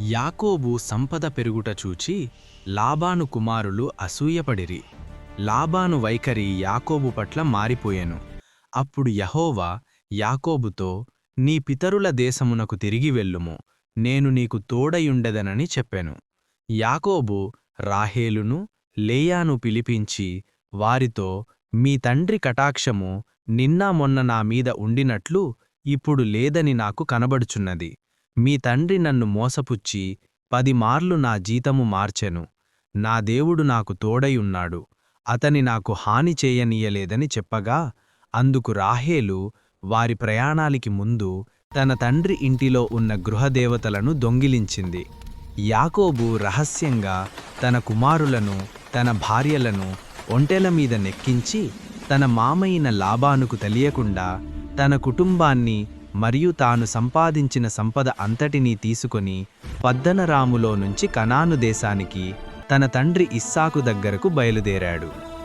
యాకోబు సంపద పెరుగుట చూచి లాబాను కుమారులు అసూయపడిరి. లాబాను వైఖరి యాకోబు పట్ల మారిపోయెను. అప్పుడు యహోవా యాకోబుతో నీ పితరుల దేశమునకు తిరిగి వెళ్ళుము. నేను నీకు తోడయుండెదనని చెప్పెను. యాకోబు రాహేలును లేయాను పిలిపించి వారితో మీ తండ్రి కటాక్షము నిన్నా మొన్న నా మీద ఉండినట్లు ఇప్పుడు లేదని నాకు కనబడుచున్నది. మీ తండ్రి నన్ను మోసపుచ్చి పదిమార్లు నా జీతము మార్చెను. నా దేవుడు నాకు తోడయున్నాడు అతని నాకు హాని చేయనీయలేదని చెప్పగా అందుకు రాహేలు వారి ప్రయాణానికి ముందు తన తండ్రి ఇంటిలో ఉన్న గృహదేవతలను దొంగిలించింది. యాకోబు రహస్యంగా తన కుమారులను తన భార్యలను ఒంటెల మీద నెక్కించి తన మామయిన లాభానుకు తెలియకుండా తన కుటుంబాన్ని మరియు తాను సంపాదించిన సంపద అంతటినీ తీసుకొని పద్దనరాములో నుంచి కనాను దేశానికి తన తండ్రి ఇస్సాకు దగ్గరకు బయలుదేరాడు.